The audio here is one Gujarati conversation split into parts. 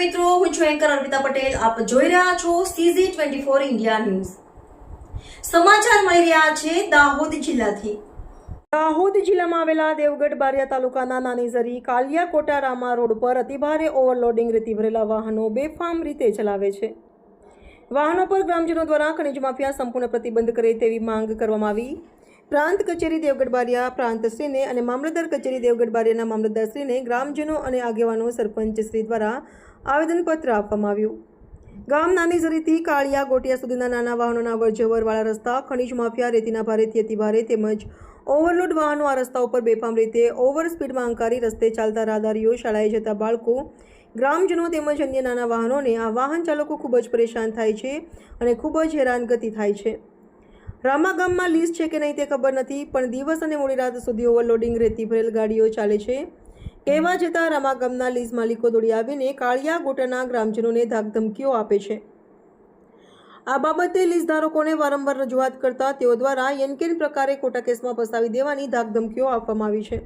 મિત્રો, હું છું એન્કર અર્પિતા પટેલ. આપ જોઈ રહ્યા છો CZ twenty four India news સમાચાર મળી રહ્યા છે દાહોદ જિલ્લાથી. દાહોદ જિલ્લામાં આવેલા દેવગઢ બારિયા તાલુકાના નાનીઝરી કાલિયા કોટારામા રોડ પર અતિભારે ઓવરલોડિંગ રીતિ ભરેલા વાહનો બેફામ રીતે ચલાવે છે. વાહનો પર ગ્રામજનો દ્વારા ખનિજ માફિયા સંપૂર્ણ પ્રતિબંધ કરે તેવી માંગ કરવામાં આવી. પ્રાંત કચેરી દેવગઢ બારિયા પ્રાંતશ્રીને અને મામલતદાર કચેરી દેવગઢ બારિયાના મામલતદારશ્રીને ગ્રામજનો અને આગેવાનો સરપંચશ્રી દ્વારા આવેદનપત્ર આપવામાં આવ્યું. ગામ નાની ઝરીથી કાળિયા ગોટિયા સુધીના નાના વાહનોના અવરજવરવાળા રસ્તા, ખનિજ માફિયા, રેતીના ભારેથી અતિભારે તેમજ ઓવરલોડ વાહનો આ રસ્તા ઉપર બેફામ રીતે ઓવર સ્પીડમાં અંકારી રસ્તે ચાલતા રાહદારીઓ, શાળાએ જતા બાળકો, ગ્રામજનો તેમજ અન્ય નાના વાહનોને આ વાહન ચાલકો ખૂબ જ પરેશાન થાય છે અને ખૂબ જ હેરાનગતિ થાય છે. રામા ગામમાં લીઝ છે કે નહીં તે ખબર નથી, પણ દિવસ અને મોડી રાત સુધી ઓવરલોડિંગ રેતી ભરેલ ગાડીઓ ચાલે છે. કહેવા જતાં રમાગમના ગામના લીઝ માલિકો દોડી આવીને કાળિયા ગોટાના ગ્રામજનોને ધાકધમકીઓ આપે છે. આ બાબતે લીઝ ધારકોને વારંવાર રજૂઆત કરતા તેઓ દ્વારા યનકેન પ્રકારે ખોટા કેસમાં ફસાવી દેવાની ધાકધમકીઓ આપવામાં આવી છે.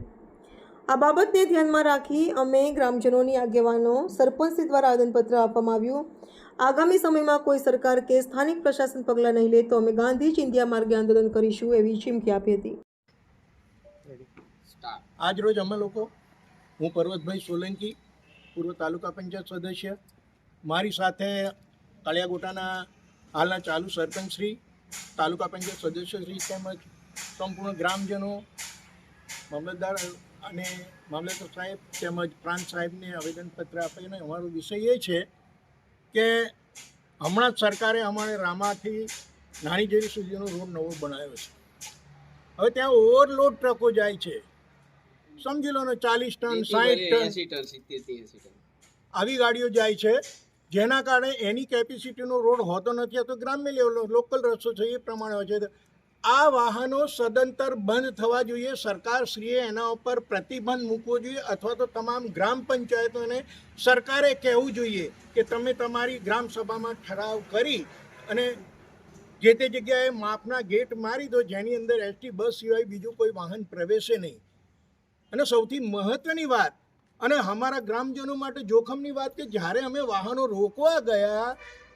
આ બાબતને ધ્યાનમાં રાખી અમે ગ્રામજનોની આગેવાનો, સરપંચ દ્વારા આવેદનપત્ર આપવામાં આવ્યું. આગામી સમયમાં કોઈ સરકાર કે સ્થાનિક પ્રશાસન પગલાં નહીં લે તો અમે ગાંધી ચિંધ્યા માર્ગે આંદોલન કરીશું એવી ચીમકી આપી હતી. આજ રોજ અમે લોકો હું પર્વતભાઈ સોલંકી, પૂર્વ તાલુકા પંચાયત સદસ્ય. મારી સાથે કાળિયાગોટાના હાલના ચાલુ સરપંચશ્રી તાલુકા પંચાયત સદસ્યશ્રી તેમજ સંપૂર્ણ ગ્રામજનો, મામલતદાર અને મામલતદાર સાહેબ તેમજ પ્રાંત સાહેબને આવેદનપત્ર આપીને અમારો વિષય એ છે કે હમણાં જ સરકારે અમારે રામાથી નાની જેરી સુધીનો રોડ નવો બનાવ્યો છે. હવે ત્યાં ઓવરલોડ ટ્રકો જાય છે. સમજી લો ને ચાલીસ ટન સાઠ ટન આવી ગાડીઓ જાય છે જેના કારણે એની કેપેસિટીનો રોડ હોતો નથી અથવા ગ્રામ્ય લેવલ લોકલ રસ્તો છે એ પ્રમાણે હોય છે. આ વાહનો સદંતર બંધ થવા જોઈએ સરકારશ્રીએ એના ઉપર પ્રતિબંધ મૂકવો જોઈએ અથવા તો તમામ ગ્રામ પંચાયતોને સરકારે કહેવું જોઈએ કે તમે તમારી ગ્રામ સભામાં ઠરાવ કરી અને જે તે જગ્યાએ માપના ગેટ મારી દો જેની અંદર એસટી બસ સિવાય બીજું કોઈ વાહન પ્રવેશે નહીં. અને સૌથી મહત્વની વાત, અને અમારા ગ્રામજનો માટે જોખમની વાત કે જ્યારે અમે વાહનો રોકવા ગયા,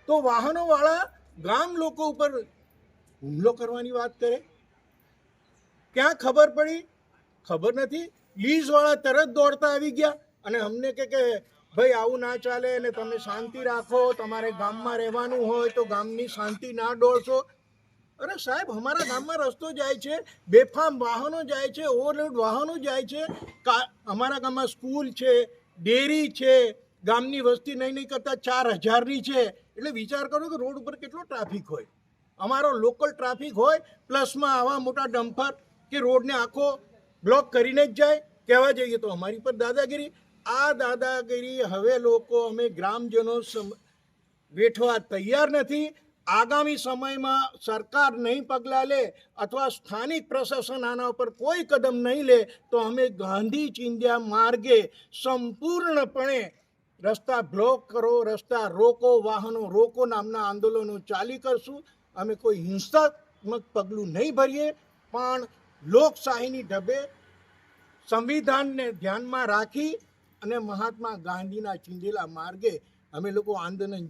તો વાહનોવાળા ગામ લોકો ઉપર હુમલો કરવાની વાત કરે? ક્યાં ખબર પડી? ખબર નથી. લીઝવાળા તરત દોડતા આવી ગયા અને અમને કે કે, ભાઈ, આવું ના ચાલે અને તમે શાંતિ રાખો. તમારે ગામમાં રહેવાનું હોય તો ગામની શાંતિ ના ડોળશો. અરે સાહેબ, અમારા ગામમાં રસ્તો જાય છે, બેફામ વાહનો જાય છે, ઓવરલોડ વાહનો જાય છે. કા, અમારા ગામમાં સ્કૂલ છે, ડેરી છે, ગામની વસ્તી નહીં નહીં કરતાં ચાર હજારની છે. એટલે વિચાર કરો કે રોડ ઉપર કેટલો ટ્રાફિક હોય. અમારો લોકલ ટ્રાફિક હોય, પ્લસમાં આવા મોટા ડમ્પર કે રોડને આખો બ્લોક કરીને જ જાય. કહેવા જઈએ તો અમારી પર દાદાગીરી. આ દાદાગીરી હવે લોકો, અમે ગ્રામજનો સમ, વેઠવા તૈયાર નથી. આગામી સમયમાં સરકાર નહીં પગલાં લે અથવા સ્થાનિક પ્રશાસન આના ઉપર કોઈ કદમ નહીં લે, તો અમે ગાંધી ચિંધ્યા માર્ગે સંપૂર્ણપણે રસ્તા બ્લોક કરો, રસ્તા રોકો, વાહનો રોકો નામના આંદોલનો ચાલી કરશું. અમે કોઈ હિંસાત્મક પગલું નહીં ભરીએ, પણ લોકશાહીની ઢબે સંવિધાનને ધ્યાનમાં રાખી અને મહાત્મા ગાંધીના ચીંધેલા માર્ગે અમે લોકો આંદોલન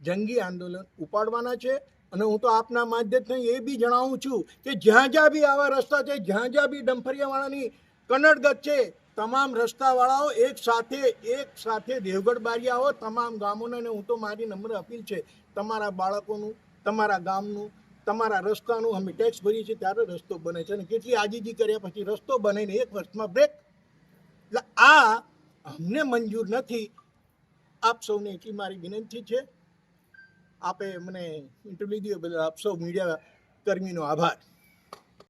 જંગી આંદોલન ઉપાડવાના છે અને હું તો આપના માધ્યમથી એ બી જણાવું છું કે જ્યાં જ્યાં બી આવા રસ્તા છે, જ્યાં જ્યાં બી ડંફરિયાવાળાની કનડગત છે, તમામ રસ્તાવાળાઓ એક સાથે એક સાથે દેવગઢ બારિયાઓ તમામ ગામોને હું તો મારી નમ્ર અપીલ છે, તમારા બાળકોનું, તમારા ગામનું, તમારા રસ્તાનું અમે ટેક્સ ભરીએ છીએ ત્યારે રસ્તો બને છે અને કેટલી આજીજી કર્યા પછી રસ્તો બને એક વર્ષમાં બ્રેક એટલે આ અમને મંજૂર નથી. આપ સૌને એટલી મારી વિનંતી છે. આપે મને ઇન્ટરવ્યુ દીધો બદલ આપ મીડિયા કર્મીનો આભાર.